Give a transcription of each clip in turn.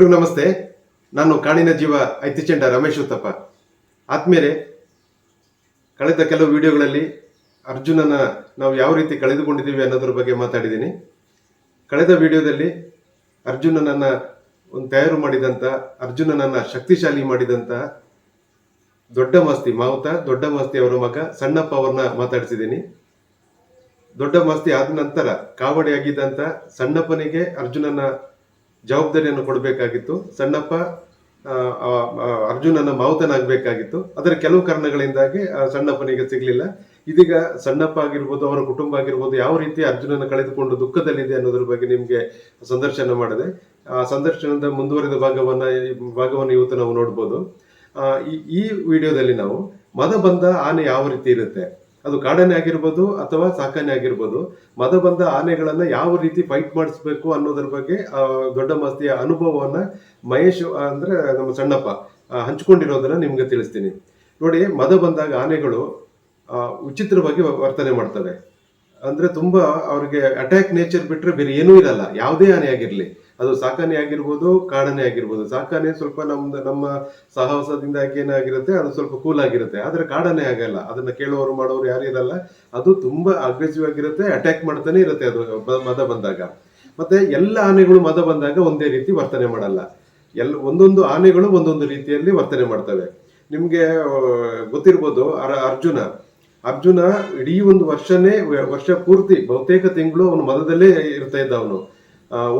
ಎಲ್ರಿಗೂ ನಮಸ್ತೆ. ನಾನು ಕಾಣಿನ ಜೀವ ಐತಿಚಂಡ ರಮೇಶ್ ಉತ್ತಪ್ಪ. ಆದ್ಮೇಲೆ ಕಳೆದ ಕೆಲವು ವಿಡಿಯೋಗಳಲ್ಲಿ ಅರ್ಜುನನ ನಾವು ಯಾವ ರೀತಿ ಕಳೆದುಕೊಂಡಿದ್ದೀವಿ ಅನ್ನೋದ್ರ ಬಗ್ಗೆ ಮಾತಾಡಿದ್ದೀನಿ. ಕಳೆದ ವಿಡಿಯೋದಲ್ಲಿ ಅರ್ಜುನನನ್ನ ಒಂದು ತಯಾರು ಮಾಡಿದಂಥ ಅರ್ಜುನನನ್ನ ಶಕ್ತಿಶಾಲಿ ಮಾಡಿದಂಥ ದೊಡ್ಡ ಮಾಸ್ತಿ ಮಾವುತ, ದೊಡ್ಡ ಮಾಸ್ತಿ ಅವರ ಮಗ ಸಣ್ಣಪ್ಪ ಅವ್ರನ್ನ ಮಾತಾಡಿಸಿದ್ದೀನಿ. ದೊಡ್ಡ ಮಾಸ್ತಿ ಆದ ನಂತರ ಕಾವಡಿ ಆಗಿದ್ದಂಥ ಸಣ್ಣಪ್ಪನಿಗೆ ಅರ್ಜುನನ ಜವಾಬ್ದಾರಿಯನ್ನು ಕೊಡಬೇಕಾಗಿತ್ತು. ಸಣ್ಣಪ್ಪ ಅರ್ಜುನನ ಮಾವುತನಾಗಬೇಕಾಗಿತ್ತು. ಅದರ ಕೆಲವು ಕಾರಣಗಳಿಂದಾಗಿ ಸಣ್ಣಪ್ಪನಿಗೆ ಸಿಗಲಿಲ್ಲ. ಇದೀಗ ಸಣ್ಣಪ್ಪ ಆಗಿರ್ಬೋದು, ಅವರ ಕುಟುಂಬ ಆಗಿರ್ಬೋದು, ಯಾವ ರೀತಿ ಅರ್ಜುನನ ಕಳೆದುಕೊಂಡು ದುಃಖದಲ್ಲಿದೆ ಅನ್ನೋದ್ರ ಬಗ್ಗೆ ನಿಮಗೆ ಸಂದರ್ಶನ ಮಾಡಿದೆ. ಆ ಸಂದರ್ಶನದ ಮುಂದುವರಿದ ಭಾಗವನ್ನ, ಭಾಗವನ್ನು ಇವತ್ತು ನಾವು ನೋಡ್ಬೋದು. ಈ ವಿಡಿಯೋದಲ್ಲಿ ನಾವು ಮದ ಬಂದ ಆನೆ ಯಾವ ರೀತಿ ಇರುತ್ತೆ? ಅದು ಕಾಡನೆ ಆಗಿರ್ಬೋದು ಅಥವಾ ಸಾಕಾನೆ ಆಗಿರ್ಬೋದು. ಮದ ಬಂದ ಆನೆಗಳನ್ನ ಯಾವ ರೀತಿ ಫೈಟ್ ಮಾಡಿಸ್ಬೇಕು ಅನ್ನೋದ್ರ ಬಗ್ಗೆ ದೊಡ್ಡ ಮಸ್ತಿಯ ಅನುಭವವನ್ನ ಮಹೇಶ್ ಅಂದ್ರೆ ನಮ್ಮ ಸಣ್ಣಪ್ಪ ಹಂಚಿಕೊಂಡಿರೋದನ್ನ ನಿಮ್ಗೆ ತಿಳಿಸ್ತೀನಿ. ನೋಡಿ, ಮದ ಬಂದಾಗ ಆನೆಗಳು ವಿಚಿತ್ರವಾಗಿ ವರ್ತನೆ ಮಾಡ್ತವೆ. ಅಂದ್ರೆ ತುಂಬಾ ಅವ್ರಿಗೆ ಅಟ್ಯಾಕ್ ನೇಚರ್ ಬಿಟ್ರೆ ಬೇರೆ ಏನೂ ಇರಲ್ಲ. ಯಾವುದೇ ಆನೆ ಆಗಿರ್ಲಿ. ಅದು ಸಾಕಾನೆ ಆಗಿರ್ಬೋದು ಕಾಡನೆ ಆಗಿರ್ಬೋದು. ಸಾಕಾನೆ ಸ್ವಲ್ಪ ನಮ್ದು, ನಮ್ಮ ಸಹವಾಸದಿಂದಾಗಿ ಏನಾಗಿರುತ್ತೆ, ಅದು ಸ್ವಲ್ಪ ಕೂಲ್ ಆಗಿರುತ್ತೆ. ಆದ್ರೆ ಕಾಡನೆ ಆಗಲ್ಲ. ಅದನ್ನ ಕೇಳುವವರು, ಮಾಡೋರು ಯಾರು ಇರಲ್ಲ. ಅದು ತುಂಬಾ ಅಗ್ರೆಸಿವ್ ಆಗಿರುತ್ತೆ ಅಟ್ಯಾಕ್ ಮಾಡ್ತಾನೆ ಇರುತ್ತೆ ಅದು ಮದ ಬಂದಾಗ. ಮತ್ತೆ ಎಲ್ಲ ಆನೆಗಳು ಮದ ಬಂದಾಗ ಒಂದೇ ರೀತಿ ವರ್ತನೆ ಮಾಡಲ್ಲ. ಎಲ್ಲ ಒಂದೊಂದು ಆನೆಗಳು ಒಂದೊಂದು ರೀತಿಯಲ್ಲಿ ವರ್ತನೆ ಮಾಡ್ತವೆ. ನಿಮ್ಗೆ ಗೊತ್ತಿರ್ಬೋದು, ಅರ- ಅರ್ಜುನ. ಅರ್ಜುನ ಇಡೀ ಒಂದು ವರ್ಷನೇ ವರ್ಷ ಪೂರ್ತಿ ಬಹುತೇಕ ತಿಂಗಳು ಅವನು ಮದದಲ್ಲೇ ಇರ್ತಾ ಇದ್ದ ಅವನು.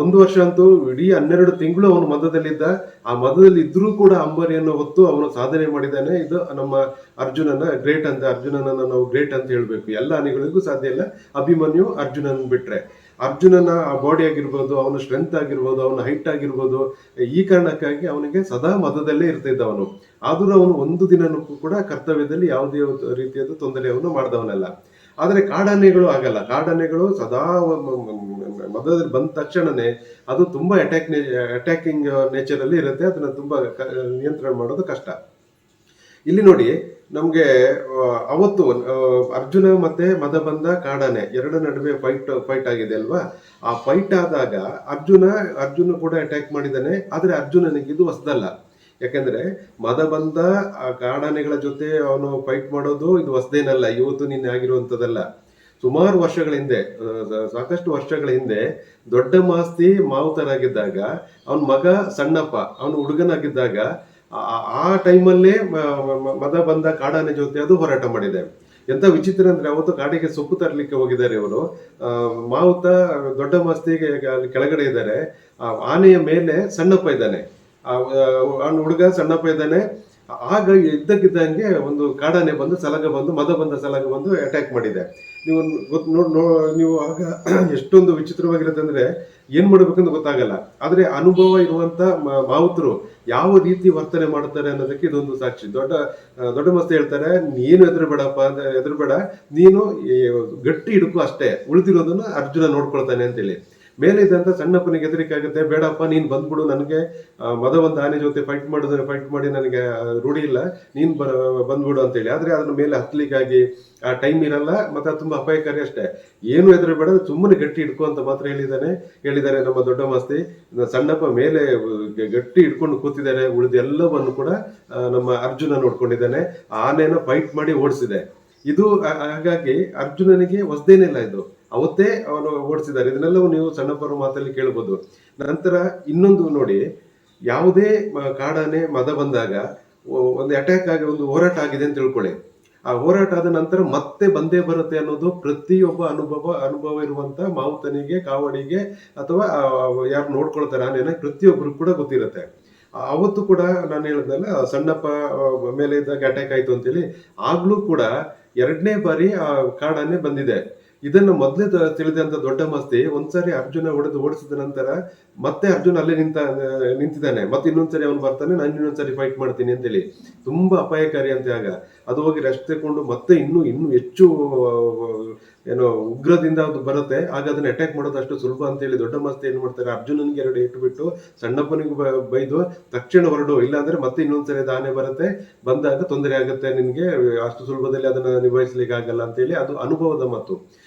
ಒಂದು ವರ್ಷ ಅಂತೂ ಇಡೀ ಹನ್ನೆರಡು ತಿಂಗಳು ಅವನು ಮದದಲ್ಲಿದ್ದ ಆ ಮದದಲ್ಲಿ ಇದ್ರೂ ಕೂಡ ಅಂಬರಿಯನ್ನು ಹೊತ್ತು ಅವನು ಸಾಧನೆ ಮಾಡಿದ್ದಾನೆ. ಇದು ನಮ್ಮ ಅರ್ಜುನನ ಗ್ರೇಟ್ ಅಂತ, ಅರ್ಜುನನನ್ನ ನಾವು ಗ್ರೇಟ್ ಅಂತ ಹೇಳ್ಬೇಕು. ಎಲ್ಲ ಆನೆಗಳಿಗೂ ಸಾಧ್ಯ ಇಲ್ಲ. ಅಭಿಮನ್ಯು ಅರ್ಜುನನ್ ಬಿಟ್ರೆ. ಅರ್ಜುನನ ಆ ಬಾಡಿ ಆಗಿರ್ಬೋದು, ಅವನ ಸ್ಟ್ರೆಂತ್ ಆಗಿರ್ಬೋದು, ಅವನ ಹೈಟ್ ಆಗಿರ್ಬೋದು, ಈ ಕಾರಣಕ್ಕಾಗಿ ಅವನಿಗೆ ಸದಾ ಮದದಲ್ಲೇ ಇರ್ತಿದ್ದ ಅವನು ಆದರೂ ಅವನು ಒಂದು ದಿನನೂ ಕೂಡ ಕರ್ತವ್ಯದಲ್ಲಿ ಯಾವುದೇ ರೀತಿಯಾದ ರೀತಿಯಾದ ತೊಂದರೆಯನ್ನು ಮಾಡಿದವನಲ್ಲ. ಆದರೆ ಕಾಡಾನೆಗಳು ಆಗಲ್ಲ. ಕಾಡಾನೆಗಳು ಸದಾ ಮದದಲ್ಲಿ ಬಂದ ತಕ್ಷಣನೇ ಅದು ತುಂಬಾ ಅಟ್ಯಾಕ್ ಅಟ್ಯಾಕಿಂಗ್ ನೇಚರ್ ಅಲ್ಲಿ ಇರುತ್ತೆ. ಅದನ್ನ ತುಂಬಾ ನಿಯಂತ್ರಣ ಮಾಡೋದು ಕಷ್ಟ. ಇಲ್ಲಿ ನೋಡಿ, ನಮ್ಗೆ ಅವತ್ತು ಅರ್ಜುನ ಮತ್ತೆ ಮದ ಬಂದ ಕಾಡಾನೆ ಎರಡ ನಡುವೆ ಫೈಟ್ ಫೈಟ್ ಆಗಿದೆ ಅಲ್ವಾ? ಆ ಫೈಟ್ ಆದಾಗ ಅರ್ಜುನ ಅರ್ಜುನ ಕೂಡ ಅಟ್ಯಾಕ್ ಮಾಡಿದ್ದಾನೆ. ಆದ್ರೆ ಅರ್ಜುನನಿಗೆ ಇದು ಹೊಸದಲ್ಲ. ಯಾಕಂದ್ರೆ ಮದ ಬಂದ, ಆ ಕಾಡಾನೆಗಳ ಜೊತೆ ಅವನು ಫೈಟ್ ಮಾಡೋದು ಇದು ಹೊಸದೇನಲ್ಲ, ಇವತ್ತು ನಿನ್ನೆ ಆಗಿರುವಂಥದ್ದಲ್ಲ. ಸುಮಾರು ವರ್ಷಗಳ ಹಿಂದೆ ಸಾಕಷ್ಟು ವರ್ಷಗಳ ಹಿಂದೆ ದೊಡ್ಡ ಮಾಸ್ತಿ ಮಾವುತನಾಗಿದ್ದಾಗ, ಅವನ ಮಗ ಸಣ್ಣಪ್ಪ, ಅವನು ಹುಡುಗನಾಗಿದ್ದಾಗ, ಆ- ಟೈಮಲ್ಲೇ ಮದ ಬಂದ ಕಾಡಾನೆ ಜೊತೆ ಅದು ಹೋರಾಟ ಮಾಡಿದೆ. ಎಂತ ವಿಚಿತ್ರ ಅಂದ್ರೆ ಅವತ್ತು ಕಾಡಿಗೆ ಸೊಪ್ಪು ತರಲಿಕ್ಕೆ ಹೋಗಿದ್ದಾರೆ ಇವರು ಮಾವುತ ದೊಡ್ಡ ಮಾಸ್ತಿಗೆ ಕೆಳಗಡೆ ಇದ್ದಾರೆ. ಆನೆಯ ಮೇಲೆ ಸಣ್ಣಪ್ಪ ಇದ್ದಾನೆ. ಅವನ ಹುಡುಗ ಸಣ್ಣಪ್ಪ ಇದ್ದಾನೆ. ಆಗ ಇದ್ದಕ್ಕಿದ್ದಂಗೆ ಒಂದು ಕಾಡಾನೆ ಬಂದು ಸಲಗ ಬಂದು, ಮದ ಬಂದ ಸಲಗ ಬಂದು ಅಟ್ಯಾಕ್ ಮಾಡಿದೆ. ನೀವು ಗೊತ್ತು ನೋ ನೀವು ಆಗ ಎಷ್ಟೊಂದು ವಿಚಿತ್ರವಾಗಿರುತ್ತೆ ಅಂದ್ರೆ ಏನ್ ಮಾಡ್ಬೇಕಂತ ಗೊತ್ತಾಗಲ್ಲ. ಆದ್ರೆ ಅನುಭವ ಇರುವಂತ ಮಾವುತರು ಯಾವ ರೀತಿ ವರ್ತನೆ ಮಾಡ್ತಾರೆ ಅನ್ನೋದಕ್ಕೆ ಇದೊಂದು ಸಾಕ್ಷಿ. ದೊಡ್ಡ ದೊಡ್ಡ ಮಸ್ತ್ ಹೇಳ್ತಾರೆ, ನೀನು ಎದುರುಬೇಡಪ್ಪ ಅಂತ ಎದುರುಬೇಡ ನೀನು ಗಟ್ಟಿ ಹಿಡ್ಕು ಅಷ್ಟೇ. ಉಳಿದಿರೋದನ್ನ ಅರ್ಜುನ ನೋಡ್ಕೊಳ್ತಾನೆ ಅಂತೇಳಿ. ಮೇಲೆ ಅಂತ ಸಣ್ಣಪ್ಪನಿಗೆ ಹೆದರಿಕೆ ಆಗುತ್ತೆ. ಬೇಡಪ್ಪ, ನೀನ್ ಬಂದ್ಬಿಡು, ನನಗೆ ಮದ ಒಂದು ಆನೆ ಜೊತೆ ಫೈಟ್ ಮಾಡಿದ್ರೆ ಫೈಟ್ ಮಾಡಿ ನನಗೆ ರೂಢಿ ಇಲ್ಲ. ನೀನ್ ಬ ಬಂದ್ಬಿಡು ಅಂತೇಳಿ. ಆದ್ರೆ ಅದನ್ನ ಮೇಲೆ ಹತ್ಲಿಕ್ಕಾಗಿ, ಆ ಟೈಮ್ ಇರಲ್ಲ, ಮತ್ತೆ ಅದು ತುಂಬಾ ಅಪಾಯಕಾರಿ ಅಷ್ಟೇ. ಏನು ಎದುರು ಬೇಡ ಸುಮ್ಮನೆ ಗಟ್ಟಿ ಹಿಡ್ಕೊ ಅಂತ ಮಾತ್ರ ಹೇಳಿದ್ದಾನೆ. ಹೇಳಿದ್ದಾರೆ ನಮ್ಮ ದೊಡ್ಡ ಮಾಸ್ತಿ. ಸಣ್ಣಪ್ಪ ಮೇಲೆ ಗಟ್ಟಿ ಹಿಡ್ಕೊಂಡು ಕೂತಿದ್ದಾನೆ ಉಳಿದೆಲ್ಲವನ್ನು ಕೂಡ ನಮ್ಮ ಅರ್ಜುನ ನೋಡ್ಕೊಂಡಿದ್ದಾನೆ. ಆ ಆನೆನ ಫೈಟ್ ಮಾಡಿ ಓಡಿಸಿದೆ. ಇದು ಹಾಗಾಗಿ ಅರ್ಜುನನಿಗೆ ಹೊಸದೇನಿಲ್ಲ ಇದು. ಅವತ್ತೇ ಅವನು ಓಡಿಸಿದ್ದಾರೆ. ಇದನ್ನೆಲ್ಲವೂ ನೀವು ಸಣ್ಣಪ್ಪರ ಮಾತಲ್ಲಿ ಕೇಳಬಹುದು ನಂತರ ಇನ್ನೊಂದು ನೋಡಿ, ಯಾವುದೇ ಕಾಡನೆ ಕಾಡಾನೆ ಮದ ಬಂದಾಗ ಒಂದು ಅಟ್ಯಾಕ್ ಆಗಿ ಒಂದು ಹೋರಾಟ ಆಗಿದೆ ಅಂತ ತಿಳ್ಕೊಳ್ಳಿ. ಆ ಹೋರಾಟ ಆದ ನಂತರ ಮತ್ತೆ ಬಂದೇ ಬರುತ್ತೆ ಅನ್ನೋದು ಪ್ರತಿಯೊಬ್ಬ ಅನುಭವ ಅನುಭವ ಇರುವಂತ ಮಾವುತನಿಗೆ, ಕಾವಡಿಗೆ ಅಥವಾ ಯಾರು ನೋಡ್ಕೊಳ್ತಾರೆ ಆನೆನ ಪ್ರತಿಯೊಬ್ಬರು ಕೂಡ ಗೊತ್ತಿರುತ್ತೆ. ಅವತ್ತು ಕೂಡ ನಾನು ಹೇಳಿದ್ನಲ್ಲ, ಸಣ್ಣಪ್ಪ ಮೇಲೆ ಇದ್ದಾಗ ಅಟ್ಯಾಕ್ ಆಯ್ತು ಅಂತೇಳಿ, ಆಗ್ಲೂ ಕೂಡ ಎರಡನೇ ಬಾರಿ ಆ ಕಾಡಾನೆ ಬಂದಿದೆ. ಇದನ್ನು ಮೊದಲೇ ತಿಳಿದಂತ ದೊಡ್ಡ ಮಸ್ತಿ, ಒಂದ್ಸರಿ ಅರ್ಜುನ ಹೊಡೆದು ಓಡಿಸಿದ ನಂತರ ಮತ್ತೆ ಅರ್ಜುನ್ ಅಲ್ಲೇ ನಿಂತ, ನಿಂತಿದ್ದಾನೆ. ಮತ್ತೆ ಇನ್ನೊಂದ್ಸರಿ ಅವನು ಬರ್ತಾನೆ, ನಾನು ಇನ್ನೊಂದ್ಸರಿ ಫೈಟ್ ಮಾಡ್ತೀನಿ ಅಂತೇಳಿ. ತುಂಬಾ ಅಪಾಯಕಾರಿ ಅಂತ ಆಗ. ಅದು ಹೋಗಿ ರೆಸ್ಟ್ ತಗೊಂಡು ಮತ್ತೆ ಇನ್ನೂ ಇನ್ನೂ ಹೆಚ್ಚು, ಏನು ಉಗ್ರದಿಂದ ಅದು ಬರುತ್ತೆ. ಆಗ ಅದನ್ನ ಅಟ್ಯಾಕ್ ಮಾಡೋದು ಅಷ್ಟು ಸುಲಭ ಅಂತ ಹೇಳಿ ದೊಡ್ಡ ಮಸ್ತಿ ಏನ್ ಮಾಡ್ತಾರೆ, ಅರ್ಜುನನಿಗೆ ಎರಡು ಇಟ್ಟು ಬಿಟ್ಟು ಸಣ್ಣಪ್ಪನಿಗೆ ಬೈದು ತಕ್ಷಣ ಹೊರಡು. ಇಲ್ಲಾಂದ್ರೆ ಮತ್ತೆ ಇನ್ನೊಂದ್ಸರಿ ದಾನೆ ಬರುತ್ತೆ. ಬಂದಾಗ ತೊಂದರೆ ಆಗುತ್ತೆ ನಿನ್ಗೆ, ಅಷ್ಟು ಸುಲಭದಲ್ಲಿ ಅದನ್ನ ನಿಭಾಯಿಸ್ಲಿಕ್ಕೆ ಆಗಲ್ಲ ಅಂತೇಳಿ ಅದು ಅನುಭವದ ಮಾತು. ಆ-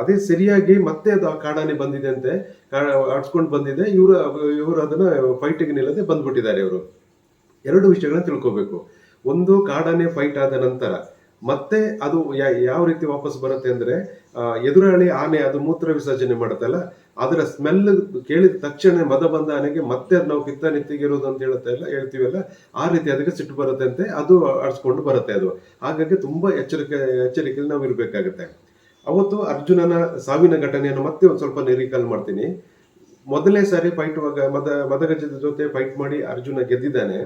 ಅದೇ ಸರಿಯಾಗಿ ಮತ್ತೆ ಅದು ಆ ಕಾಡಾನೆ ಬಂದಿದೆ ಅಂತೆ ಆಡ್ಸ್ಕೊಂಡು ಬಂದಿದೆ. ಇವರು ಇವರು ಅದನ್ನ ಫೈಟಿಗೆ ನಿಲ್ಲದೆ ಬಂದ್ಬಿಟ್ಟಿದ್ದಾರೆ ಇವರು. ಎರಡು ವಿಷಯಗಳನ್ನ ತಿಳ್ಕೋಬೇಕು. ಒಂದು, ಕಾಡಾನೆ ಫೈಟ್ ಆದ ನಂತರ ಮತ್ತೆ ಅದು ಯಾವ ರೀತಿ ವಾಪಸ್ ಬರುತ್ತೆ ಅಂದ್ರೆ ಎದುರಾಳಿ ಆನೆ ಅದು ಮೂತ್ರ ವಿಸರ್ಜನೆ ಮಾಡುತ್ತಲ್ಲ, ಅದರ ಸ್ಮೆಲ್ ಕೇಳಿದ ತಕ್ಷಣ ಮದ ಬಂದ ಆನೆಗೆ ಮತ್ತೆ ಅದು ನಾವು ಕಿತ್ತ ನೆತ್ತಿಗಿರೋದು ಅಂತ ಹೇಳುತ್ತೆ ಅಲ್ಲ, ಹೇಳ್ತೀವಲ್ಲ, ಆ ರೀತಿ ಅದಕ್ಕೆ ಸಿಟ್ಟು ಬರುತ್ತೆ ಅಂತೆ, ಅದು ಆಡಿಸ್ಕೊಂಡು ಬರುತ್ತೆ ಅದು. ಹಾಗಾಗಿ ತುಂಬಾ ಎಚ್ಚರಿಕೆ, ಎಚ್ಚರಿಕೆಯಲ್ಲಿ ನಾವು ಇರಬೇಕಾಗುತ್ತೆ. ಅವತ್ತು ಅರ್ಜುನನ ಸಾವಿನ ಘಟನೆಯನ್ನು ಮತ್ತೆ ಒಂದು ಸ್ವಲ್ಪ ನಿರೀಕಲ್ ಮಾಡ್ತೀನಿ. ಮೊದಲನೇ ಸಾರಿ ಫೈಟ್ ಮದ, ಮದಗಜದ ಜೊತೆ ಫೈಟ್ ಮಾಡಿ ಅರ್ಜುನ ಗೆದ್ದಿದ್ದಾನೆ.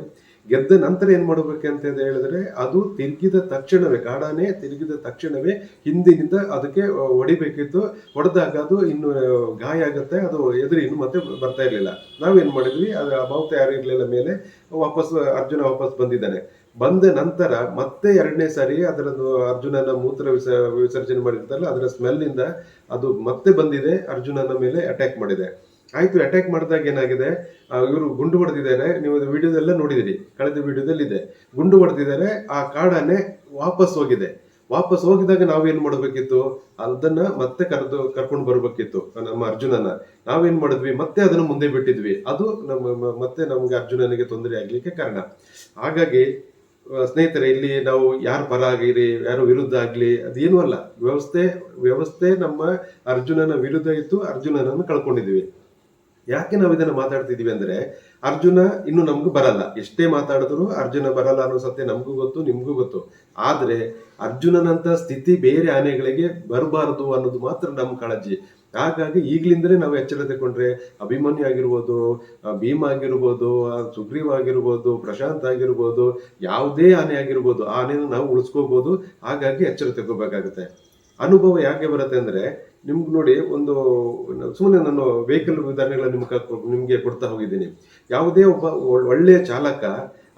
ಗೆದ್ದ ನಂತರ ಏನ್ ಅಂತ ಹೇಳಿದ್ರೆ ಅದು ತಿರುಗಿದ ತಕ್ಷಣವೇ, ಕಾಡಾನೆ ತಿರುಗಿದ ತಕ್ಷಣವೇ ಹಿಂದಿನಿಂದ ಅದಕ್ಕೆ ಹೊಡಿಬೇಕಿತ್ತು. ಹೊಡೆದಾಗ ಅದು ಇನ್ನು ಗಾಯ ಆಗುತ್ತೆ, ಅದು ಎದುರು ಇನ್ನು ಮತ್ತೆ ಬರ್ತಾ ಇರಲಿಲ್ಲ. ನಾವೇನ್ ಮಾಡಿದ್ವಿ, ಅದರ ಅಭಾವತ ಯಾರು ಇರಲಿಲ್ಲ ಮೇಲೆ ವಾಪಸ್ ಅರ್ಜುನ ವಾಪಸ್ ಬಂದಿದ್ದಾನೆ. ಬಂದ ನಂತರ ಮತ್ತೆ ಎರಡನೇ ಸಾರಿ ಅದರದ್ದು ಅರ್ಜುನನ ಮೂತ್ರ ವಿಸ, ವಿಸರ್ಜನೆ ಮಾಡಿರ್ತಾರಲ್ಲ, ಅದರ ಸ್ಮೆಲ್ ಇಂದ ಅದು ಮತ್ತೆ ಬಂದಿದೆ, ಅರ್ಜುನನ ಮೇಲೆ ಅಟ್ಯಾಕ್ ಮಾಡಿದೆ. ಆಯ್ತು ಅಟ್ಯಾಕ್ ಮಾಡಿದಾಗ ಏನಾಗಿದೆ? ಇವರು ಗುಂಡು ಹೊಡೆದಿದ್ದಾರೆ, ನೀವು ವಿಡಿಯೋದೆಲ್ಲ ನೋಡಿದಿರಿ, ಕಳೆದ ವಿಡಿಯೋದಲ್ಲಿ ಇದೆ ಗುಂಡು ಹೊಡೆದಿದ್ದಾರೆ, ಆ ಕಾಡನೆ ವಾಪಸ್ ಹೋಗಿದೆ. ವಾಪಸ್ ಹೋಗಿದಾಗ ನಾವೇನ್ ಮಾಡಬೇಕಿತ್ತು? ಅದನ್ನ ಮತ್ತೆ ಕರೆದು, ಕರ್ಕೊಂಡು ಬರ್ಬೇಕಿತ್ತು, ನಮ್ಮ ಅರ್ಜುನನ. ನಾವೇನ್ ಮಾಡಿದ್ವಿ? ಮತ್ತೆ ಅದನ್ನ ಮುಂದೆ ಬಿಟ್ಟಿದ್ವಿ. ಅದು ನಮ್ಮ ಮತ್ತೆ ನಮ್ಗೆ ಅರ್ಜುನನಿಗೆ ತೊಂದರೆ ಆಗ್ಲಿಕ್ಕೆ ಕಾರಣ. ಹಾಗಾಗಿ ಸ್ನೇಹಿತರೆ, ಇಲ್ಲಿ ನಾವು ಯಾರ ಪರ ಆಗಿರಿ ಯಾರು ವಿರುದ್ಧ ಆಗ್ಲಿ ಅದೇನೂ ಅಲ್ಲ. ವ್ಯವಸ್ಥೆ ವ್ಯವಸ್ಥೆ ನಮ್ಮ ಅರ್ಜುನನ ವಿರುದ್ಧ ಇತ್ತು, ಅರ್ಜುನನನ್ನು ಕಳ್ಕೊಂಡಿದ್ವಿ ಯಾಕೆ ನಾವು ಇದನ್ನ ಮಾತಾಡ್ತಿದೀವಿ ಅಂದ್ರೆ, ಅರ್ಜುನ ಇನ್ನು ನಮಗೂ ಬರಲ್ಲ. ಎಷ್ಟೇ ಮಾತಾಡಿದ್ರು ಅರ್ಜುನ ಬರಲ್ಲ ಅನ್ನೋ ಸತ್ಯ ನಮಗೂ ಗೊತ್ತು, ನಿಮ್ಗೂ ಗೊತ್ತು. ಆದ್ರೆ ಅರ್ಜುನನಂತ ಸ್ಥಿತಿ ಬೇರೆ ಆನೆಗಳಿಗೆ ಬರಬಾರದು ಅನ್ನೋದು ಮಾತ್ರ ನಮ್ಮ ಕಾಳಜಿ. ಹಾಗಾಗಿ ಈಗ್ಲಿಂದಲೇ ನಾವು ಎಚ್ಚರ ತಗೊಂಡ್ರೆ ಅಭಿಮನ್ಯು ಆಗಿರ್ಬೋದು ಭೀಮ್ ಆಗಿರ್ಬೋದು ಸುಗ್ರೀವ ಆಗಿರ್ಬೋದು, ಪ್ರಶಾಂತ್ ಆಗಿರ್ಬೋದು, ಯಾವುದೇ ಆನೆ ಆಗಿರ್ಬೋದು ಆನೆನ ನಾವು ಉಳಿಸ್ಕೋಬಹುದು ಹಾಗಾಗಿ ಎಚ್ಚರ ತಗೋಬೇಕಾಗುತ್ತೆ. ಅನುಭವ ಯಾಕೆ ಬರುತ್ತೆ ಅಂದ್ರೆ ನಿಮ್ಗೆ ನೋಡಿ ಒಂದು ಸುಮ್ಮನೆ ನಾನು ವೆಹಿಕಲ್ ಉದಾಹರಣೆಗಳ ನಿಮ್ಗೆ ನಿಮಗೆ ಕೊಡ್ತಾ ಹೋಗಿದ್ದೀನಿ. ಯಾವುದೇ ಒಬ್ಬ ಒಳ್ಳೆಯ ಚಾಲಕ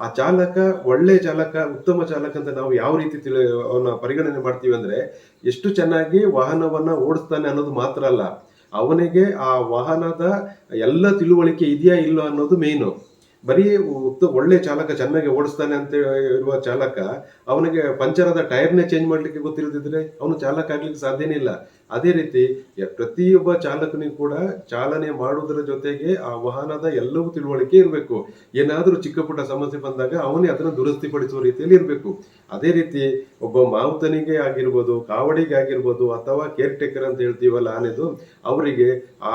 ಆ ಚಾಲಕ ಒಳ್ಳೆ ಚಾಲಕ ಉತ್ತಮ ಚಾಲಕ ಅಂತ ನಾವು ಯಾವ ರೀತಿ ತಿಳಿ ಅವನ ಪರಿಗಣನೆ ಮಾಡ್ತೀವಿ ಅಂದ್ರೆ ಎಷ್ಟು ಚೆನ್ನಾಗಿ ವಾಹನವನ್ನ ಓಡಿಸ್ತಾನೆ ಅನ್ನೋದು ಮಾತ್ರ ಅಲ್ಲ. ಅವನಿಗೆ ಆ ವಾಹನದ ಎಲ್ಲ ತಿಳುವಳಿಕೆ ಇದೆಯಾ ಇಲ್ಲೋ ಅನ್ನೋದು ಮೇಯ್ನು ಬರೀ ಉತ್ತ ಒಳ್ಳೆ ಚಾಲಕ ಚೆನ್ನಾಗಿ ಓಡಿಸ್ತಾನೆ ಅಂತ ಇರುವ ಚಾಲಕ, ಅವನಿಗೆ ಪಂಚರದ ಟೈರ್ನೇ ಚೇಂಜ್ ಮಾಡ್ಲಿಕ್ಕೆ ಗೊತ್ತಿರದಿದ್ರೆ ಅವನು ಚಾಲಕ ಆಗ್ಲಿಕ್ಕೆ ಸಾಧ್ಯನೇ ಇಲ್ಲ. ಅದೇ ರೀತಿ ಪ್ರತಿಯೊಬ್ಬ ಚಾಲಕನಿಗೂ ಕೂಡ ಚಾಲನೆ ಮಾಡುವುದರ ಜೊತೆಗೆ ಆ ವಾಹನದ ಎಲ್ಲವೂ ತಿಳುವಳಿಕೆ ಇರಬೇಕು. ಏನಾದರೂ ಚಿಕ್ಕ ಪುಟ್ಟ ಸಮಸ್ಯೆ ಬಂದಾಗ ಅವನೇ ಅದನ್ನು ದುರಸ್ತಿಪಡಿಸುವ ರೀತಿಯಲ್ಲಿ ಇರಬೇಕು. ಅದೇ ರೀತಿ ಒಬ್ಬ ಮಾವುತನಿಗೆ ಆಗಿರ್ಬೋದು, ಕಾವಡಿಗೆ ಆಗಿರ್ಬೋದು, ಅಥವಾ ಕೇರ್ ಟೇಕರ್ ಅಂತ ಹೇಳ್ತೀವಲ್ಲ ಆನೆದು, ಅವರಿಗೆ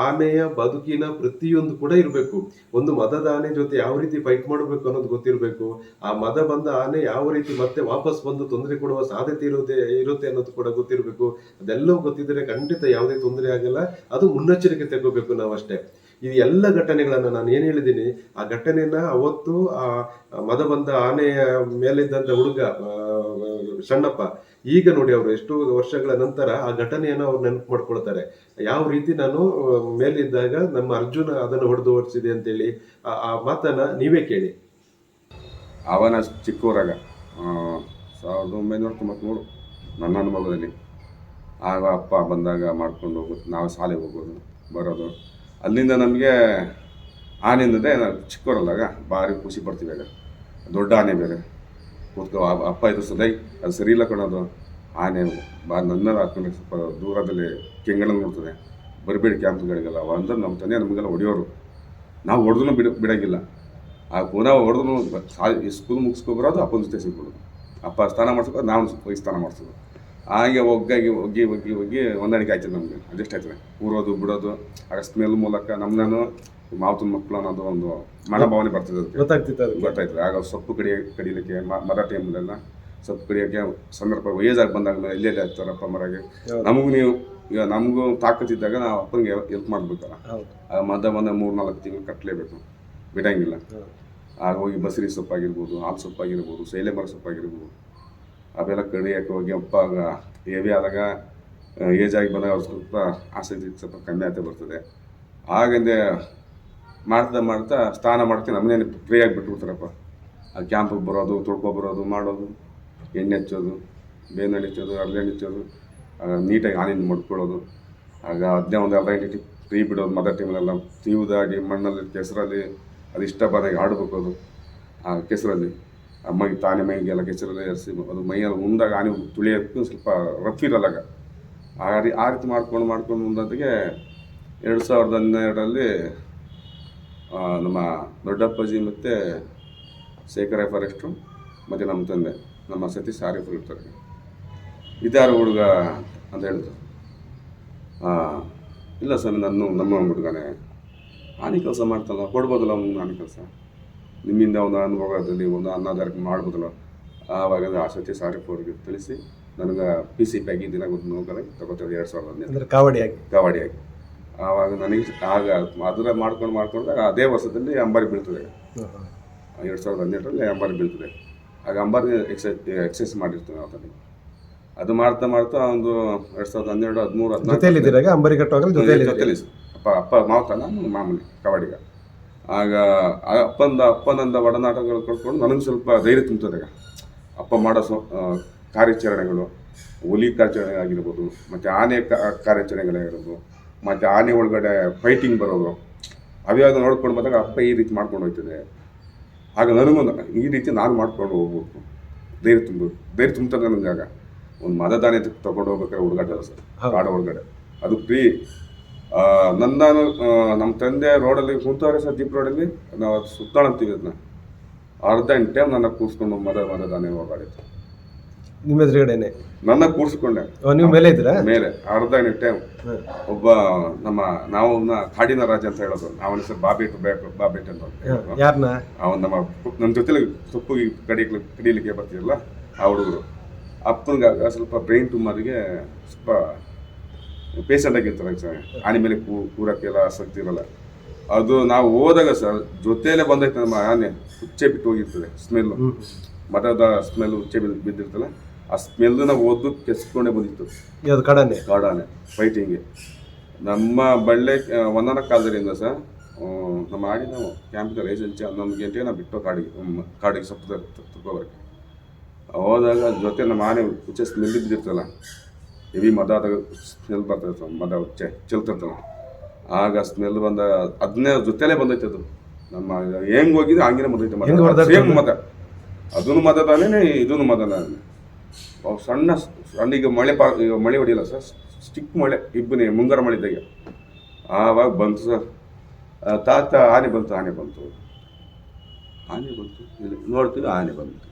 ಆನೆಯ ಬದುಕಿನ ಪ್ರತಿಯೊಂದು ಕೂಡ ಇರಬೇಕು. ಒಂದು ಮದದ ಆನೆ ಜೊತೆ ಯಾವ ರೀತಿ ಫೈಟ್ ಮಾಡಬೇಕು ಅನ್ನೋದು ಗೊತ್ತಿರಬೇಕು. ಆ ಮದ ಬಂದ ಆನೆ ಯಾವ ರೀತಿ ಮತ್ತೆ ವಾಪಸ್ ಬಂದು ತೊಂದರೆ ಕೊಡುವ ಸಾಧ್ಯತೆ ಇರುತ್ತೆ ಇರುತ್ತೆ ಅನ್ನೋದು ಕೂಡ ಗೊತ್ತಿರಬೇಕು. ಅದೆಲ್ಲವೂ ಗೊತ್ತಿದ್ದರೆ ಖಂಡಿತ ಯಾವುದೇ ತೊಂದರೆ ಆಗಲ್ಲ. ಅದು ಮುನ್ನೆಚ್ಚರಿಕೆ ತಗೋಬೇಕು ನಾವು ಅಷ್ಟೇ ಈ ಎಲ್ಲ ಘಟನೆಗಳನ್ನು ನಾನು ಏನು ಹೇಳಿದ್ದೀನಿ, ಆ ಘಟನೆಯನ್ನ ಅವತ್ತು ಆ ಮದ ಬಂದ ಆನೆಯ ಮೇಲಿದ್ದಂತ ಹುಡುಗ ಸಣ್ಣಪ್ಪ, ಈಗ ನೋಡಿ ಅವರು ಎಷ್ಟು ವರ್ಷಗಳ ನಂತರ ಆ ಘಟನೆಯನ್ನು ಅವ್ರು ನೆನಪು ಮಾಡ್ಕೊಳ್ತಾರೆ. ಯಾವ ರೀತಿ ನಾನು ಮೇಲಿದ್ದಾಗ ನಮ್ಮ ಅರ್ಜುನ ಅದನ್ನು ಹೊಡೆದು ಓಡಿಸಿದೆ ಅಂತೇಳಿ, ಆ- ಮಾತನ್ನ ನೀವೇ ಕೇಳಿ. ಅವನ ಚಿಕ್ಕೋರಾಗ ಸಾವಿರದ ಒಂಬೈನೂರ ತೊಂಬತ್ತ್ಮೂರು ನನ್ನ ಅನುಭವದಲ್ಲಿ. ಆಗ ಅಪ್ಪ ಬಂದಾಗ ಮಾಡ್ಕೊಂಡು ಹೋಗೋದು ನಾವು ಶಾಲೆಗೆ ಹೋಗೋದು ಬರೋದು. ಅಲ್ಲಿಂದ ನಮಗೆ ಆನೆಯಿಂದಲೇ ನಾವು ಚಿಕ್ಕವರಲ್ಲಾಗ ಭಾರಿ ಖುಷಿ ಪಡ್ತೀವಿ ಆಗ ದೊಡ್ಡ ಆನೆ ಬೇರೆ. ಕೂತ್ಕೊ ಅಪ್ಪ ಇದು ಸದೈ ಅದು ಸರಿ ಇಲ್ಲ ಕಣೋದು ಆನೆ ಬಾ ನನ್ನ ಹಾಕೊಂಡು ಸ್ವಲ್ಪ ದೂರದಲ್ಲಿ ಕೆಂಗಣ ನೋಡ್ತದೆ. ಬರಬೇಡಿ ಕ್ಯಾಂಪ್ಗಳಿಗೆಲ್ಲ. ಅಂದ್ರೆ ನಮ್ಮ ತಂದೆ ನಮಗೆಲ್ಲ ಹೊಡೆಯೋರು. ನಾವು ಹೊಡೆದ್ರು ಬಿಡ, ಬಿಡೋಂಗಿಲ್ಲ. ಆ ಪುನಃ ಹೊಡೆದ್ರು ಸ್ಕೂಲ್ ಮುಗಿಸ್ಕೊಬರೋದು ಅಪ್ಪನ ಜೊತೆ ಸಿಗ್ಬಿಡೋದು ಅಪ್ಪ ಸ್ನಾನ ಮಾಡ್ಸ್ಕೊಂಡು ನಾವು ಹೋಗಿ ಸ್ನಾನ ಮಾಡಿಸೋದು. ಹಾಗೆ ಒಗ್ಗಾಗಿ ಒಗ್ಗಿ ಒಗ್ಗಿ ಒಗ್ಗಿ ಹೊಂದಾಣಿಕೆ ಆಯ್ತದೆ ನಮಗೆ ಅಡ್ಜಸ್ಟ್ ಆಯ್ತದೆ? ಊರೋದು ಬಿಡೋದು ಆಗ ಸ್ಮೆಲ್ ಮೂಲಕ ನಮ್ಮನ್ನು ಮಾವತನ ಮಕ್ಕಳು ಅನ್ನೋದು ಒಂದು ಮನೋಭಾವನೆ ಬರ್ತದೆ ಗೊತ್ತಾಗ್ತಿತ್ತು ಅದು ಗೊತ್ತಾಯ್ತದೆ. ಆಗ ಸೊಪ್ಪು ಕಡಿಯ ಕಡಿಲಿಕ್ಕೆ ಮರ ಟೈಮಲ್ಲೆಲ್ಲ ಸೊಪ್ಪು ಕಡಿಯೋಕ್ಕೆ ಸಂದರ್ಭ ವಯಸ್ಸಾಗಿ ಆಗಿ ಬಂದಾಗ ಮೇಲೆ ಎಲ್ಲೆಲ್ಲಿ ಹಾಕ್ತಾರಪ್ಪ ಮರಗೆ. ನಮಗೂ ನೀವು ಈಗ ನಮಗೂ ತಾಕತ್ತಿದ್ದಾಗ ನಾವು ಅಪ್ಪನಿಗೆ ಹೆಲ್ಪ್ ಮಾಡ್ಬೇಕಲ್ಲ. ಆಗ ಆ ಮದ ಬಂದ ಮೂರು ನಾಲ್ಕು ತಿಂಗಳು ಕಟ್ಟಲೇಬೇಕು ಬಿಡಂಗಿಲ್ಲ. ಆಗ ಹೋಗಿ ಬಸರಿ ಸೊಪ್ಪಾಗಿರ್ಬೋದು ಹಾಲು ಸೊಪ್ಪಾಗಿರ್ಬೋದು ಸೈಲೆ ಮರ ಸೊಪ್ಪಾಗಿರ್ಬೋದು. ಅವೆಲ್ಲ ಕಡಿಯೋಕೆ ಹೋಗಿ ಅಪ್ಪ ಹೆವಿ ಆದಾಗ ಏಜ್ ಆಗಿ ಬಂದಾಗ ಅವ್ರು ಸ್ವಲ್ಪ ಆಸಕ್ತಿ ಸ್ವಲ್ಪ ಕಮ್ಮಿ ಆಗ್ತಾ ಬರ್ತದೆ. ಹಾಗೆಂದೇ ಮಾಡ್ತಾ ಮಾಡ್ತಾ ಸ್ನಾನ ಮಾಡ್ತೀನಿ ನಮ್ಮನೇನು ಫ್ರೀ ಆಗಿ ಬಿಟ್ಬಿಡ್ತಾರಪ್ಪ. ಆ ಕ್ಯಾಂಪಿಗೆ ಬರೋದು, ತೊಳ್ಕೊ ಬರೋದು, ಮಾಡೋದು, ಎಣ್ಣೆ ಹಚ್ಚೋದು ಬೇವಿನ ಹಚ್ಚೋದು ಅರ್ಲೆ ಹಚ್ಚೋದು ನೀಟಾಗಿ ಆನಿಂದ ಮಡ್ಕೊಳ್ಳೋದು. ಆಗ ಅದನ್ನೇ ಒಂದು ಅರ್ಧ ಗಂಟೆ ಫ್ರೀ ಬಿಡೋದು ಮದರ್ ಟೈಮಲ್ಲೆಲ್ಲ ತೀವ್ದಾಗಿ ಮಣ್ಣಲ್ಲಿ, ಕೆಸರಲ್ಲಿ, ಅದು ಇಷ್ಟ ಬಂದಾಗ ಆಡ್ಬೇಕು ಅದು, ಆ ಕೆಸರಲ್ಲಿ. ಮೈ ತಾನೇ ಮೈಗೆಲ್ಲ ಕೆಸರೆಲ್ಲ ಎರಿಸಿ ಅದು ಮೈಯಲ್ಲಿ ಮುಂದಾಗ ಆನೆ ತುಳಿಯೋಕ್ಕೂ ಸ್ವಲ್ಪ ರಫ್ ಇರಲ್ಲಾಗ. ಆ ರೀ, ಆ ರೀತಿ ಮಾಡ್ಕೊಂಡು ಮಾಡ್ಕೊಂಡು ಮುಂದೊತ್ತಿಗೆ ಎರಡು ಸಾವಿರದ ಹನ್ನೆರಡರಲ್ಲಿ ನಮ್ಮ ದೊಡ್ಡಪ್ಪಾಜಿ ಮತ್ತು ಶೇಖರ ಫಾರೆಸ್ಟು ಮತ್ತು ನಮ್ಮ ತಂದೆ, ನಮ್ಮ ಸತೀಶ್ ಆರಿಫರ್ ಇರ್ತಾರೆ. ಇದ್ಯಾರು ಹುಡುಗ ಅಂತ ಹೇಳಿದ್ರು. ಇಲ್ಲ ಸರ್ ನನ್ನ ನಮ್ಮ ಹುಡುಗನೇ. ಆನೆ ಕೆಲಸ ಮಾಡ್ತಲ್ಲ ಕೊಡ್ಬೋದಲ್ಲ ಮುಂದೆ ಆನೆ ಕೆಲಸ? ನಿಮ್ಮಿಂದ ಒಂದು ಅನುಭವದಲ್ಲಿ ಒಂದು ಅನ್ನದಾರಕ್ಕೆ ಮಾಡ್ಬೋದಲ್ಲ? ಆವಾಗ ಆ ಸತೀಶ್ ಆರಿಫ್ ಅವ್ರಿಗೆ ತಿಳಿಸಿ ನನಗೆ ಪಿ ಸಿ ಪ್ಯಾಗಿ ದಿನ ಒಂದು ನೋಡ್ಕೊಂಡು ತಗೋತಾರೆ ಎರಡು ಸಾವಿರದ ಹನ್ನೆರಡು ಅಂದ್ರೆ ಕಾವಡಿಯಾಗಿ? ಕಬಡ್ಡಿಯಾಗಿ ಆವಾಗ ನನಗೆ ಆಗ ಅದರ ಮಾಡ್ಕೊಂಡು ಮಾಡ್ಕೊಂಡಾಗ ಅದೇ ವರ್ಷದಲ್ಲಿ ಅಂಬಾರಿ ಬೀಳ್ತದೆ. ಎರಡು ಸಾವಿರದ ಹನ್ನೆರಡರಲ್ಲಿ ಅಂಬಾರಿ ಬೀಳ್ತದೆ. ಆಗ ಅಂಬಾರಿ ಎಕ್ಸೈಸ್ ಎಕ್ಸೈಸ್ ಮಾಡಿರ್ತೀವಿ ನಾವು ತನಗೆ ಅದು ಮಾಡ್ತಾ ಮಾಡ್ತಾ ಒಂದು ಎರಡು ಸಾವಿರದ ಹನ್ನೆರಡು ಹದಿಮೂರು ಹದಿನಾಲ್ಕು ಅಂಬಾರಿ ಕಟ್ಟುವಾಗ ಜೊತೆಯಲ್ಲಿ. ಜೊತೆಲಿ ಅಪ್ಪ ಅಪ್ಪ ಮಾವತಲ್ಲ ಮಾಮೂಲಿ ಕಬಡ್ಡಿಗ ಆಗ ಅಪ್ಪಂದ ಅಪ್ಪನಂದ ಒಡನಾಟಗಳು ಕಳ್ಕೊಂಡು ನನಗೆ ಸ್ವಲ್ಪ ಧೈರ್ಯ ತುಂಬ್ತದೆ ಈಗ ಅಪ್ಪ ಮಾಡೋ ಸ್ವ ಕಾರ್ಯಾಚರಣೆಗಳು ಹುಲಿ ಕಾರ್ಯಾಚರಣೆ ಆಗಿರ್ಬೋದು ಮತ್ತು ಆನೆ ಕಾರ್ಯಾಚರಣೆಗಳಾಗಿರ್ಬೋದು, ಮತ್ತು ಆನೆ ಒಳಗಡೆ ಫೈಟಿಂಗ್ ಬರೋದು ಅವ್ಯಾವ್ದು ನೋಡ್ಕೊಂಡು ಬಂದಾಗ ಅಪ್ಪ ಈ ರೀತಿ ಮಾಡ್ಕೊಂಡು ಹೋಗ್ತದೆ ಆಗ ನನಗೂ ಈ ರೀತಿ ನಾನು ಮಾಡ್ಕೊಂಡು ಹೋಗ್ಬೇಕು. ಧೈರ್ಯ ತುಂಬ, ಧೈರ್ಯ ತುಂಬ್ತದೆ ನನಗೆ ಆಗ. ಒಂದು ಮತದಾನ ತಗೊಂಡು ಹೋಗ್ಬೇಕಾದ್ರೆ ಹುಡುಗಾಟ ಸರ್ ಹೌದು. ಕಾಡ ಒಳಗಡೆ. ಅದು ಫ್ರೀ ನನ್ನ ನಮ್ಮ ತಂದೆ ರೋಡಲ್ಲಿ ಕೂತವ್ರೆ ಸರ್ ಜೀಪ್ ರೋಡಲ್ಲಿ. ನಾವು ಅದು ಸುತ್ತಾಳ ಅಂತೀವಿ ಅದನ್ನ. ಅರ್ಧ ಗಂಟೆ ನನ್ನ ಕೂರಿಸ್ಕೊಂಡು ಮದ ನಾನು ಹೋಗಾಡಿತ್ತು ನಿಮ್ಮ ಎದುರುಗಡೆನೆ? ನನ್ನ ಕೂರಿಸ್ಕೊಂಡೆ. ನೀವು ಮೇಲೆ ಇದ್ದೀರಾ? ಮೇಲೆ ಅರ್ಧ ಗಂಟೆ. ಒಬ್ಬ ನಮ್ಮ ನಾವು ಕಾಡಿನ ರಾಜ ಅಂತ ಹೇಳೋದು. ಅವನ ಹೆಸರು ಬಾಬೆಟ್ ಬಾಬೇಟ್ ಅಂತ. ಯಾರನ್ನ ಅವನ್ ನಮ್ಮ ನನ್ನ ಜೊತೆಲಿ ತುಪ್ಪು ಕಡಿ ಕಡಿಲಿಕ್ಕೆ ಬರ್ತೀರಲ್ಲ ಆ ಹುಡುಗರು. ಅಪ್ಪನಿಗೆ ಸ್ವಲ್ಪ ಬ್ರೈನ್ ಟ್ಯೂಮರ್ಗೆ ಸ್ವಲ್ಪ ಪೇಷಂಟ್ ಆಗಿರ್ತಾರೆ ಸರ್. ಆನೆ ಮೇಲೆ ಕೂ ಕೂರಕ್ಕೆಲ್ಲ ಆಸಕ್ತಿ ಇರಲ್ಲ. ಅದು ನಾವು ಹೋದಾಗ ಸರ್ ಜೊತೆಯಲ್ಲೇ ಬಂದೈತೆ ನಮ್ಮ ಆನೆ ಹುಚ್ಚೆ ಬಿಟ್ಟು ಹೋಗಿರ್ತದೆ ಸ್ಮೆಲ್ಲು ಮಠದ ಸ್ಮೆಲ್ ಹುಚ್ಚೆ ಬಿದ್ದು ಬಿದ್ದಿರ್ತಲ್ಲ ಆ ಸ್ಮೆಲ್ನ ಓದು ಕೆಸ್ಕೊಂಡೇ ಬಂದಿತ್ತು. ಕಾಡಾನೆ? ಕಡನೆ ಫೈಟಿಂಗ್ಗೆ ನಮ್ಮ ಬಳ್ಳೆ ಒಂದನ ಕಾಲದಿಂದ ಸರ್ ನಮ್ಮ ಆಡಿ ನಾವು ಕ್ಯಾಂಪಿನ ಲೈಸೆನ್ಸ್ ಹನ್ನೊಂದು ಗಂಟೆಗೆ ನಾವು ಬಿಟ್ಟು ಕಾಡಿಗೆ ಕಾಡಿಗೆ ಸಪ್ತ ತಗೋಬರ್ಕೆ ಹೋದಾಗ ಜೊತೆ ನಮ್ಮ ಆನೆ ಹುಚ್ಚೆ ಸ್ಮೆಲ್ ಬಿದ್ದಿರ್ತಲ್ಲ. ಹೆವಿ ಮದಾದ ಸ್ಮೆಲ್ ಬರ್ತದೆ ಸರ್ ಮದ ಚೆ ಚೆಲ್ತಿರ್ತಲ್ಲ ಆಗ ಸ್ಮೆಲ್ ಬಂದ ಅದನ್ನೇ ಜೊತೆಲೇ ಬಂದೈತೆ ಅದು. ನಮ್ಮ ಹೆಂಗ್ ಹೋಗಿದ್ರೆ ಹಂಗೇನೆ ಬಂದೈತೆ ಸೇಮ್ ಮದ ಅದನ್ನು ಮದ ಮದದಾನೆ ಇದನ್ನು ಮದದಾನೆ ಅವು ಸಣ್ಣ ಸಣ್ಣ ಈಗ ಮಳೆ ಪಾ ಈಗ ಮಳೆ ಹೊಡಿಯಲ್ಲ ಸರ್ ಸ್ಟಿಕ್ ಮಳೆ ಇಬ್ಬನೇ ಮುಂಗಾರ ಮಳೆ ಇದ್ದಾಗ. ಆವಾಗ ಬಂತು ಸರ್. ತಾತ ಆನೆ ಬಂತು ಆನೆ ಬಂತು. ಆನೆ ಬಂತು ನೋಡ್ತೀವಿ ಆನೆ ಬಂತು.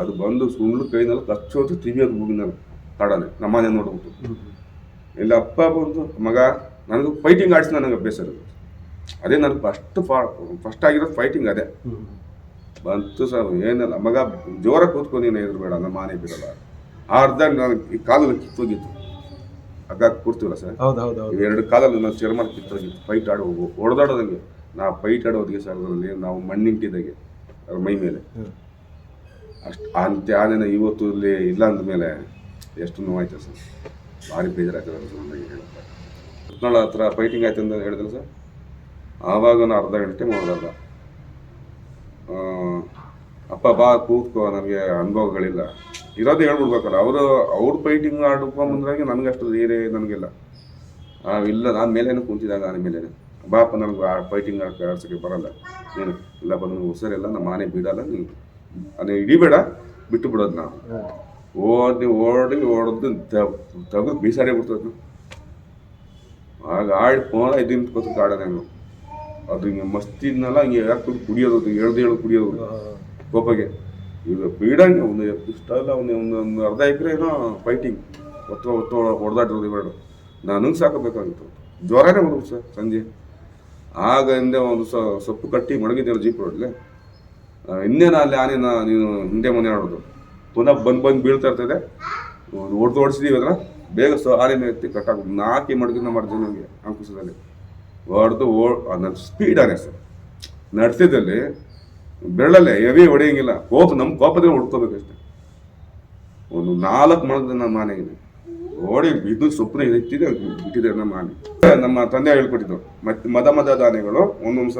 ಅದು ಬಂದು ಸುಳ್ಳು ಕೈನಲ್ಲಿ ಕಚ್ಚೋದು ತಿವಿಯೋದು ಮುಗಿನಲ್ಲ ಕಾಡಾನೆ ನಮ್ಮನೆ ನೋಡ್ಬೋದು. ಇಲ್ಲ ಅಪ್ಪ ಬಂದು ಮಗ ನನಗೆ ಫೈಟಿಂಗ್ ಆಡಿಸ್ ನನಗೆ ಅಭ್ಯಾಸ ಇರೋದು ಅದೇ ನನಗೆ ಫಸ್ಟ್ ಫಾ ಫಸ್ಟ್ ಆಗಿರೋದು ಫೈಟಿಂಗ್ ಅದೇ. ಬಂತು ಸರ್ ಏನಲ್ಲ. ಮಗ ಜೋರಾಗಿ ಕೂತ್ಕೊಂಡು ನೀನು ಬೇಡ ನಮ್ಮ ಮನೆ ಬಿಡಲ್ಲ. ಆ ಅರ್ಧ ನನಗೆ ಈ ಕಾಲಲ್ಲಿ ಕಿತ್ತೋಗಿತ್ತು. ಅಗ್ಗ ಕೂರ್ತೀವಲ್ಲ ಸರ್? ಹೌದು ಹೌದು ಹೌದು ಎರಡು ಕಾಲಲ್ಲಿ ನನ್ನ ಚರ್ಮ ಕಿತ್ತೋಗಿತ್ತು. ಫೈಟ್ ಆಡೋ ಹೊಡೆದಾಡೋದಂಗೆ ನಾ ಫೈಟ್ ಆಡೋದಿಗೆ ಸರ್ ಅದರಲ್ಲಿ ನಾವು ಮಣ್ಣಿಂಟಿದ್ದಾಗೆ ಅದ್ರ ಮೈ ಮೇಲೆ. ಅಷ್ಟು ಅಂತ್ಯ ಆನೆನ ಇವತ್ತು ಇಲ್ಲಿ ಇಲ್ಲ ಅಂದಮೇಲೆ ಎಷ್ಟು ನೋವಾಯ್ತು ಸರ್. ಭಾರಿ ಬೇಜಾರಾಗ್ತದೆ ಸರ್ ನನಗೆ ಹತ್ರ ಫೈಟಿಂಗ್ ಆಯ್ತು ಅಂತ ಹೇಳಿದ್ರು ಸರ್. ಆವಾಗ ನಾನು ಅರ್ಧ ಗಂಟೆ ಮಾಡೋದಲ್ಲ ಅಪ್ಪ ಬಾ ಕೂತ್ಕೋ ನನಗೆ ಅನುಭವಗಳಿಲ್ಲ. ಇರೋದು ಹೇಳ್ಬಿಡ್ಬೇಕಲ್ಲ, ಅವರು, ಅವ್ರ ಫೈಟಿಂಗ್ ಆಡ್ಕೊಂಬಂದ್ರಾಗೆ ನನಗೆ ಅಷ್ಟು ಧೈರ್ಯ ನನಗಿಲ್ಲ. ಇಲ್ಲ, ನಾನು ಮೇಲೇನು ಕೂತಿದ್ದಾಗ ನಾನು ಮೇಲೇನೆ. ಬಾಪ ನನಗೆ ಆ ಫೈಟಿಂಗ್ ಆಡ್ಸೋಕ್ಕೆ ಬರಲ್ಲ. ನೀನು ಇಲ್ಲಪ್ಪ ಬಂದು ಹುಷಾರಿಲ್ಲ ನಮ್ಮ ಮನೆ ಬಿಡಲ್ಲ ನೀನು ಅದೇ ಹಿಡಿಬೇಡ ಬಿಟ್ಟು ಬಿಡೋದು ನಾವು. ಓಡಿ ಓಡಿ ಓಡೋದು ತೆಗೆದು ಬೀಸಾರಿ ಬಿಡ್ತದೆ ಆಗ ಆಡಿ ಫೋನ್ ಐದು ನಿಮಿಷ ಕೂತು ನಾನು ಅದು ಹಿಂಗೆ ಮಸ್ತಿದ್ನಲ್ಲ ಹಿಂಗೆ ಯಾಕೆ ಕುಡಿಯೋದು ಅದು ಎಳ್ದು ಎಳ್ದು ಕುಡಿಯೋದು. ಕೋಪಗೆ ಈಗ ಬೀಡಂಗೆ ಒಂದು ಇಷ್ಟ ಅಲ್ಲ ಒಂದು ಒಂದು ಒಂದು ಅರ್ಧ ಎಕರೆ ಏನೋ ಫೈಟಿಂಗ್ ಒತ್ತು ಒತ್ತು ಹೊಡೆದಾಡಿರೋದು ಇವೆರಡು. ನನಗೆ ಸಾಕಬೇಕಾಗಿತ್ತು ಜ್ವರನೇ ಬರ್ಬೋದು ಸರ್ ಸಂಜೆ. ಆಗ ಹಿಂದೆ ಒಂದು ಸೊಪ್ಪು ಕಟ್ಟಿ ಮಡಗಿದ್ದೇನೆ ಜೀಪ್ ರೋಡ್ಲೆ. ಇನ್ನೇನು ಅಲ್ಲಿ ಆನೆನ ನೀನು ಹಿಂದೆ ಮನೆ ಆಡೋದು. ಪುನಃ ಬಂದು ಬಂದು ಬೀಳ್ತಾ ಇರ್ತದೆ. ಹೊಡ್ದು ಓಡಿಸಿದೀವಿ ಅದನ್ನ ಬೇಗ ಸಾರಿನ ಎತ್ತಿ ಕಟ್ಟಾಗ ನಾಲ್ಕು ಮಡಗಿನ ಮಾಡ್ತೀವಿ ನನಗೆ ಅಂಕುಶದಲ್ಲಿ. ಹೊಡೆದು ಓ ನನ್ನ ಸ್ಪೀಡ್ ಸರ್. ನಡೆಸಿದಲ್ಲಿ ಬೆರಳಲ್ಲೇ ಹೆವಿ ಹೊಡೆಯಂಗಿಲ್ಲ. ಕೋಪ ನಮ್ಮ ಕೋಪದಲ್ಲಿ ಅಷ್ಟೇ. ಒಂದು ನಾಲ್ಕು ಮಣದ ನಮ್ಮ ಇದೆ. ಓಡಿ ಇದು ಸೊಪ್ಪನ ಇಟ್ಟಿದೆ ಬಿಟ್ಟಿದೆ ನಮ್ಮ ಮಾನೆ. ನಮ್ಮ ತಂದೆ ಹೇಳ್ಕೊಟ್ಟಿದ್ದು ಮತ್ತೆ ಮದ ಮದ ದಾನೆಗಳು ಒಂದೊಂದು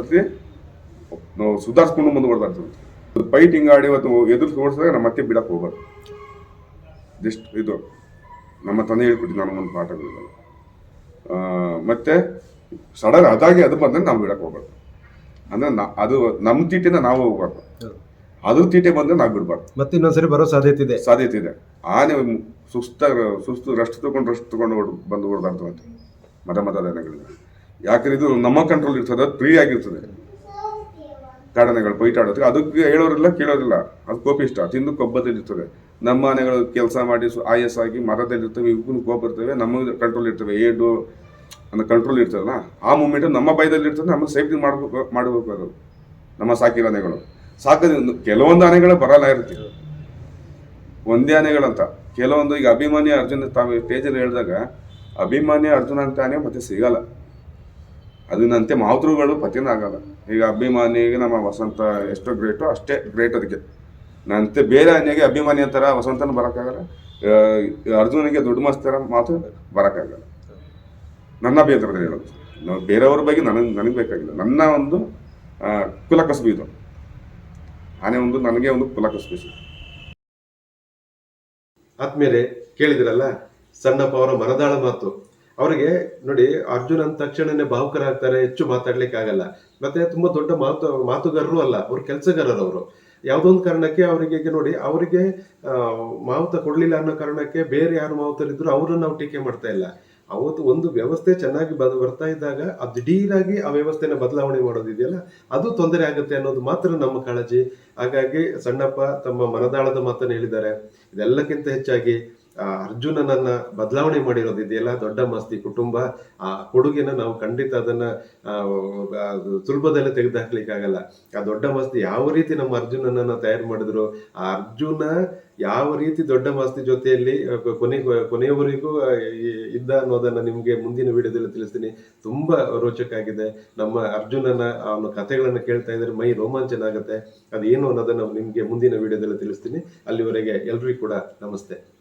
ನಾವು ಸುಧಾರಿಸ್ಕೊಂಡು ಮುಂದೆ ಬರ್ಬಾರ್ದು ಫೈಟಿಂಗ್ ಆಡಿ ಇವತ್ತು ಎದುರು ಸೋಡ್ಸಿದಾಗ ನಮ್ಮ ಮತ್ತೆ ಬಿಡಕ್ಕೆ ಹೋಗೋದು ಜಸ್ಟ್ ಇದು ನಮ್ಮ ತಂದೆ ಹೇಳ್ಕೊಟ್ಟಿದ್ದು ನಾನು ಒಂದು ಪಾಠಗಳು ಮತ್ತೆ ಸಡನ್ ಅದಾಗಿ ಅದು ಬಂದ್ರೆ ನಾವು ಬಿಡಕ್ಕೆ ಹೋಗ್ಬಾರ್ದು. ಅಂದ್ರೆ ಅದು ನಮ್ಮ ತೀಟಿನ ನಾವು ಹೋಗ್ಬಾರ್ದು. ಅದ್ರ ತೀಟೆ ಬಂದ್ರೆ ನಾವು ಬಿಡ್ಬಾರ್ದು. ಮತ್ತೆ ಇನ್ನೊಂದ್ಸರಿ ಬರೋ ಸಾಧ್ಯತೆ ಇದೆ. ಸಾಧ್ಯತೆ ಇದೆ. ಆನೆ ಸುಸ್ತ ಸುಸ್ತು ರಷ್ಟು ತಗೊಂಡು ರಷ್ಟು ತಗೊಂಡು ಹೊಡ್- ಬಂದು ಹೊಡೆದಾಡ್ತವೆ ಮದ ಮದದ ಆನೆಗಳಿಂದ ಯಾಕಂದ್ರೆ ಇದು ನಮ್ಮ ಕಂಟ್ರೋಲ್ ಇರ್ತದೆ ಅದು ಫ್ರೀ ಆಗಿರ್ತದೆ. ಕಾಡನೆಗಳು ಬೈಟಾಡೋದಕ್ಕೆ ಅದಕ್ಕೆ ಹೇಳೋರಿಲ್ಲ, ಕೇಳೋರಿಲ್ಲ. ಅದು ಕೋಪಿಷ್ಟ, ತಿಂದು ಕೊಬ್ಬದಲ್ಲಿರ್ತದೆ ನಮ್ಮ ಮನೆಗಳು ಕೆಲಸ ಮಾಡಿ ಆಯಾಸ ಆಗಿ ಮರದಲ್ಲಿರ್ತವೆ ಇವಕ್ಕೂ ಕೋಪ ಇರ್ತವೆ ನಮ್ಮ ಕಂಟ್ರೋಲ್ ಇರ್ತವೆ. ಏಡು ಅನ್ನೋ ಕಂಟ್ರೋಲ್ ಇರ್ತದಲ್ಲ, ಆ ಮೂಮೆಂಟ್ ನಮ್ಮ ಬೈದಲ್ಲಿ ಇರ್ತದೆ ನಮ್ಮ ಸೇಫ್ಟಿ ಮಾಡಬೇಕು ಮಾಡಬೇಕು ಅದು. ನಮ್ಮ ಸಾಕಿರೋ ಆನೆಗಳು ಸಾಕೋದ್ರಿಂದ ಕೆಲವೊಂದು ಆನೆಗಳು ಬರಲ್ಲ ಇರುತ್ತೆ. ಒಂದೇ ಆನೆಗಳಂತ ಕೆಲವೊಂದು ಈಗ ಅಭಿಮಾನಿ ಅರ್ಜುನ ತಾವು ಸ್ಟೇಜಲ್ಲಿ ಹೇಳಿದಾಗ ಅಭಿಮಾನಿ ಅರ್ಜುನ ಅಂತ ಆನೆ ಮತ್ತೆ ಸಿಗಲ್ಲ. ಅದನ್ನಂತೆ ಮಾತೃಗಳು ಪತಿನ ಆಗಲ್ಲ ಈಗ ಅಭಿಮಾನಿಗೆ ನಮ್ಮ ವಸಂತ ಎಷ್ಟು ಗ್ರೇಟು ಅಷ್ಟೇ ಗ್ರೇಟ್ ಅದಕ್ಕೆ. ನಂತೆ ಬೇರೆ ಆನೆಗೆ ಅಭಿಮಾನಿ ಅಂತಾರ ವಸಂತನ ಬರೋಕ್ಕಾಗಲ್ಲ. ಅರ್ಜುನಿಗೆ ದುಡ್ಡು ಮಸ್ತರ ಮಾತು ಬರೋಕ್ಕಾಗಲ್ಲ. ನನ್ನ ಅಭ್ಯಂತರದಲ್ಲಿ ಹೇಳೋದು. ನಾವು ಬೇರೆಯವ್ರ ಬಗ್ಗೆ ನನಗೆ ನನಗೆ ಬೇಕಾಗಿಲ್ಲ. ನನ್ನ ಒಂದು ಕುಲಕಸಬು ಇದು. ಆನೆ ಒಂದು ನನಗೆ ಒಂದು ಕುಲಕಸಬು ಇದು. ಆದ್ಮೇಲೆ ಕೇಳಿದ್ರಲ್ಲ, ಸಣ್ಣಪ್ಪ ಅವರ ಮನದಾಳ ಮಾತು. ಅವರಿಗೆ ನೋಡಿ ಅರ್ಜುನ್ ಅಂದ ತಕ್ಷಣನೇ ಭಾವುಕರಾಗ್ತಾರೆ, ಹೆಚ್ಚು ಮಾತಾಡ್ಲಿಕ್ಕೆ ಆಗಲ್ಲ ಮತ್ತೆ ತುಂಬಾ ದೊಡ್ಡ ಮಾತು, ಮಾತುಗಾರರು ಅಲ್ಲ, ಅವ್ರ ಕೆಲಸಗಾರರು ಅವರು. ಯಾವುದೋ ಒಂದು ಕಾರಣಕ್ಕೆ ಅವರಿಗೆ ನೋಡಿ, ಅವರಿಗೆ ಮಾವುತ ಕೊಡ್ಲಿಲ್ಲ ಅನ್ನೋ ಕಾರಣಕ್ಕೆ ಬೇರೆ ಯಾರು ಮಾವುತರಿದ್ರು ಅವರನ್ನು ನಾವು ಟೀಕೆ ಮಾಡ್ತಾ ಇಲ್ಲ. ಅವತ್ತು ಒಂದು ವ್ಯವಸ್ಥೆ ಚೆನ್ನಾಗಿ ಬದ, ಬರ್ತಾ ಇದ್ದಾಗ ಆ ದಿಢೀರಾಗಿ ಆ ವ್ಯವಸ್ಥೆನ ಬದಲಾವಣೆ ಮಾಡೋದಿದೆಯಲ್ಲ ಅದು ತೊಂದರೆ ಆಗುತ್ತೆ ಅನ್ನೋದು ಮಾತ್ರ ನಮ್ಮ ಕಾಳಜಿ. ಹಾಗಾಗಿ ಸಣ್ಣಪ್ಪ ತಮ್ಮ ಮನದಾಳದ ಮಾತನ್ನು ಹೇಳಿದ್ದಾರೆ. ಇದೆಲ್ಲಕ್ಕಿಂತ ಹೆಚ್ಚಾಗಿ ಅರ್ಜುನನನ್ನ ಬದಲಾವಣೆ ಮಾಡಿರೋದಿದೆಯಲ್ಲ ದೊಡ್ಡ ಮಸ್ತಿ ಕುಟುಂಬ, ಆ ಕೊಡುಗೆನ ನಾವು ಖಂಡಿತ ಅದನ್ನ ಸುಲಭದಲ್ಲೇ ತೆಗೆದು ಸುಲಭದಲ್ಲಿ ತೆಗೆದುಹಾಕ್ಲಿಕ್ಕಾಗಲ್ಲ ಆ ದೊಡ್ಡ ಮಸ್ತಿ ಯಾವ ರೀತಿ ನಮ್ಮ ಅರ್ಜುನನನ್ನ ತಯಾರು ಮಾಡಿದ್ರು, ಆ ಅರ್ಜುನ ಯಾವ ರೀತಿ ದೊಡ್ಡ ಮಾಸ್ತಿ ಜೊತೆಯಲ್ಲಿ ಕೊನೆ, ಕೊನೆಯವರೆಗೂ ಇದ್ದ ಅನ್ನೋದನ್ನ ನಿಮ್ಗೆ ಮುಂದಿನ ವಿಡಿಯೋದಲ್ಲಿ ತಿಳಿಸ್ತೀನಿ. ತುಂಬಾ ರೋಚಕ ಆಗಿದೆ ನಮ್ಮ ಅರ್ಜುನನ, ಅವನ ಕಥೆಗಳನ್ನ ಕೇಳ್ತಾ ಇದ್ರೆ ಮೈ ರೋಮಾಂಚನ ಆಗುತ್ತೆ. ಅದೇನು ಅನ್ನೋದನ್ನ ನಿಮ್ಗೆ ಮುಂದಿನ ವಿಡಿಯೋದಲ್ಲಿ ತಿಳಿಸ್ತೀನಿ. ಅಲ್ಲಿವರೆಗೆ ಎಲ್ರಿಗೂ ಕೂಡ ನಮಸ್ತೆ.